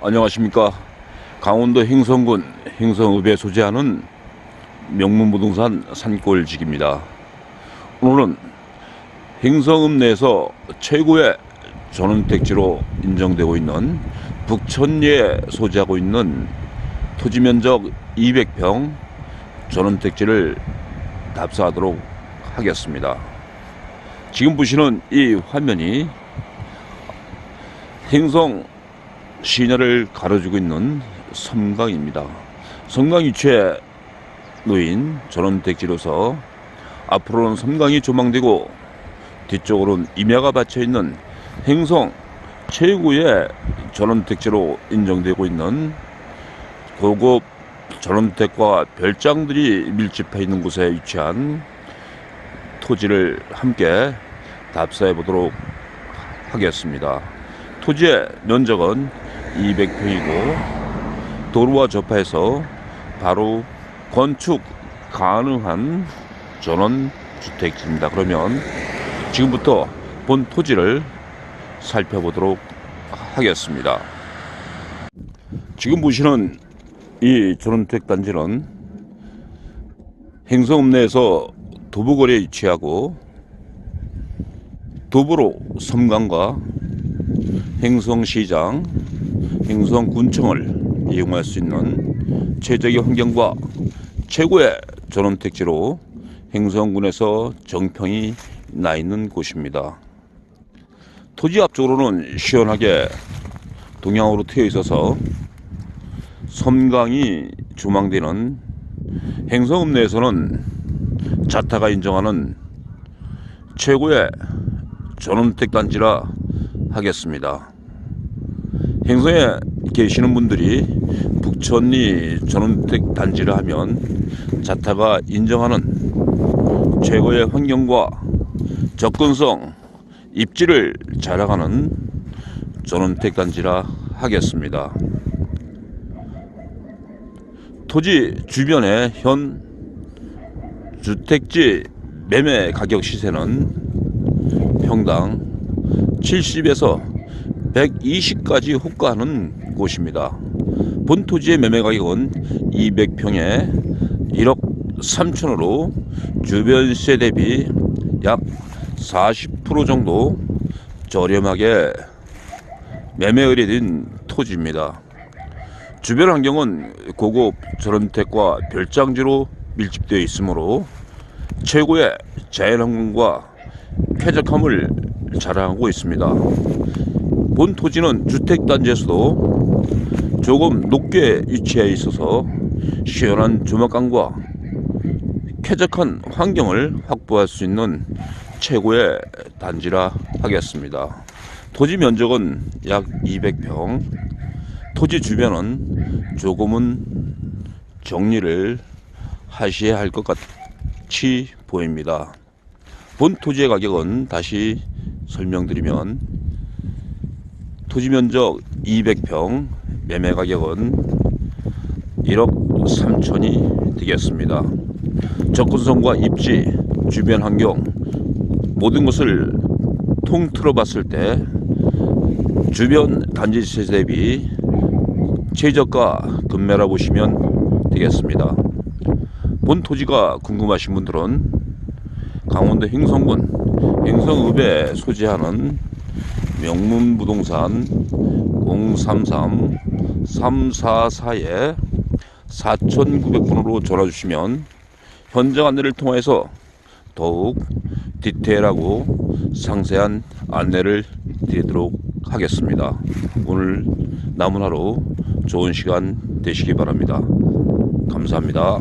안녕하십니까. 강원도 행성군 행성읍에 소재하는 명문부동산 산골직입니다. 오늘은 행성읍 내에서 최고의 전원택지로 인정되고 있는 북천리에 소재하고 있는 토지 면적 200평 전원택지를 답사하도록 하겠습니다. 지금 보시는 이 화면이 행성 시내를 가로주고 있는 섬강입니다. 섬강 위치에 놓인 전원택지로서 앞으로는 섬강이 조망되고 뒤쪽으로는 임야가 받쳐 있는 행성 최고의 전원택지로 인정되고 있는 고급 전원택과 별장들이 밀집해 있는 곳에 위치한 토지를 함께 답사해 보도록 하겠습니다. 토지의 면적은 200평이고 도로와 접해서 바로 건축 가능한 전원 주택지입니다. 그러면 지금부터 본 토지를 살펴보도록 하겠습니다. 지금 보시는 이 전원주택 단지는 행성읍 내에서 도보거리에 위치하고 도보로 섬강과 행성시장, 행성군청을 이용할 수 있는 최적의 환경과 최고의 전원 택지로 행성군에서 정평이 나 있는 곳입니다. 토지 앞쪽으로는 시원하게 동양으로 트여 있어서 섬강이 조망되는 행성읍 내에서는 자타가 인정하는 최고의 전원택 단지라 하겠습니다. 행성에 계시는 분들이 북천리 전원택 단지를 하면 자타가 인정하는 최고의 환경과 접근성, 입지를 자랑하는 전원택 단지라 하겠습니다. 토지 주변의 현 주택지 매매 가격 시세는 평당 70에서 120까지 호가하는 곳입니다. 본 토지의 매매 가격은 200평에 1억 3천으로 주변 세 대비 약 40% 정도 저렴하게 매매 의뢰된 토지입니다. 주변 환경은 고급 전원택과 별장지로 밀집되어 있으므로 최고의 자연환경과 쾌적함을 자랑하고 있습니다. 본 토지는 주택단지에서도 조금 높게 위치해 있어서 시원한 조막감과 쾌적한 환경을 확보할 수 있는 최고의 단지라 하겠습니다. 토지 면적은 약 200평, 토지 주변은 조금은 정리를 하셔야 할 것 같이 보입니다. 본 토지의 가격은 다시 설명드리면 토지 면적 200평 매매 가격은 1억 3천이 되겠습니다. 접근성과 입지, 주변 환경 모든 것을 통틀어 봤을 때 주변 단지 세대 대비 최저가 금매라 보시면 되겠습니다. 본 토지가 궁금하신 분들은 강원도 행성군 행성읍에 소재하는 명문부동산 033 344에 4900번으로 전화 주시면 현장 안내를 통해서 더욱 디테일하고 상세한 안내를 드리도록 하겠습니다. 오늘 남은 하루 좋은 시간 되시기 바랍니다. 감사합니다.